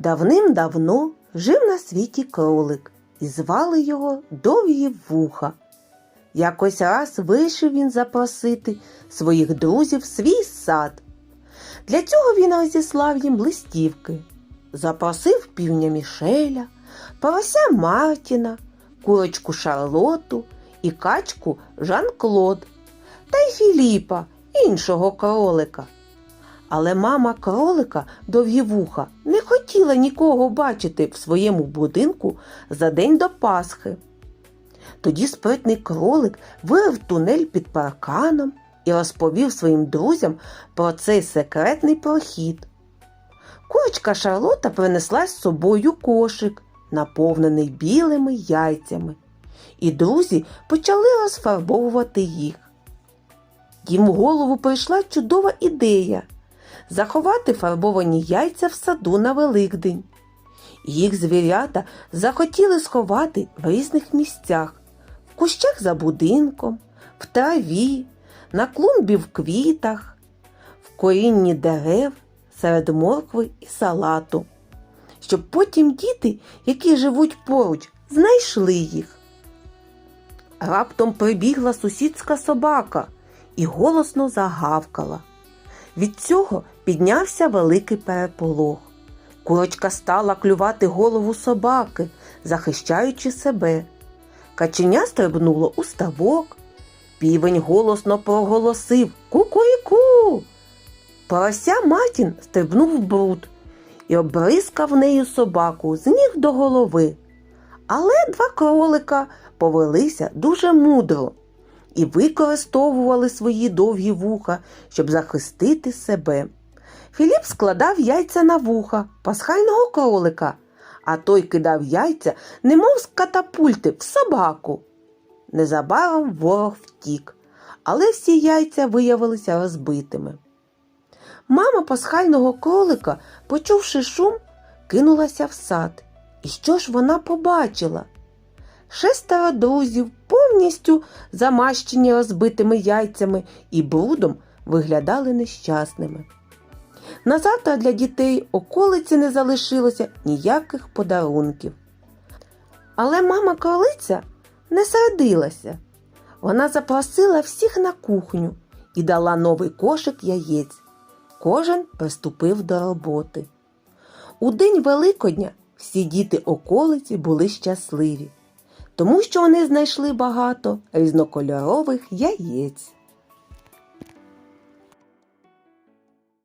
Давним-давно жив на світі кролик і звали його Довгі вуха. Якось раз вирішив він запросити своїх друзів в свій сад. Для цього він розіслав їм листівки, запросив півня Мішеля, порося Мартіна, курочку Шарлоту і качку Жан-Клод та й Філіпа, іншого кролика. Але мама кролика довгівуха не хотіла нікого бачити в своєму будинку за день до Пасхи. Тоді спритний кролик вирив тунель під парканом і розповів своїм друзям про цей секретний прохід. Курочка Шарлота принесла з собою кошик, наповнений білими яйцями, і друзі почали розфарбовувати їх. Їм в голову прийшла чудова ідея заховати фарбовані яйця в саду на Великдень. Їх звірята захотіли сховати в різних місцях в кущах за будинком, в траві, на клумбі в квітах, в корінні дерев, серед моркви і салату, щоб потім діти, які живуть поруч, знайшли їх. Раптом прибігла сусідська собака і голосно загавкала. Від цього піднявся великий переполох. Курочка стала клювати голову собаки, захищаючи себе. Каченя стрибнуло у ставок. Півень голосно проголосив Ку-ку-і-ку. Порося матін стрибнув в бруд і обрискав нею собаку з ніг до голови. Але два кролика повелися дуже мудро і використовували свої довгі вуха, щоб захистити себе. Філіп складав яйця на вуха пасхального кролика, а той кидав яйця, немов з катапульти, в собаку. Незабаром ворог втік, але всі яйця виявилися розбитими. Мама пасхального кролика, почувши шум, кинулася в сад. І що ж вона побачила? Шестеро друзів, повністю замащені розбитими яйцями і брудом, виглядали нещасними. На завтра для дітей околиці не залишилося ніяких подарунків. Але мама кролиця не сердилася. Вона запросила всіх на кухню і дала новий кошик яєць. Кожен приступив до роботи. У день Великодня всі діти околиці були щасливі, тому що вони знайшли багато різнокольорових яєць.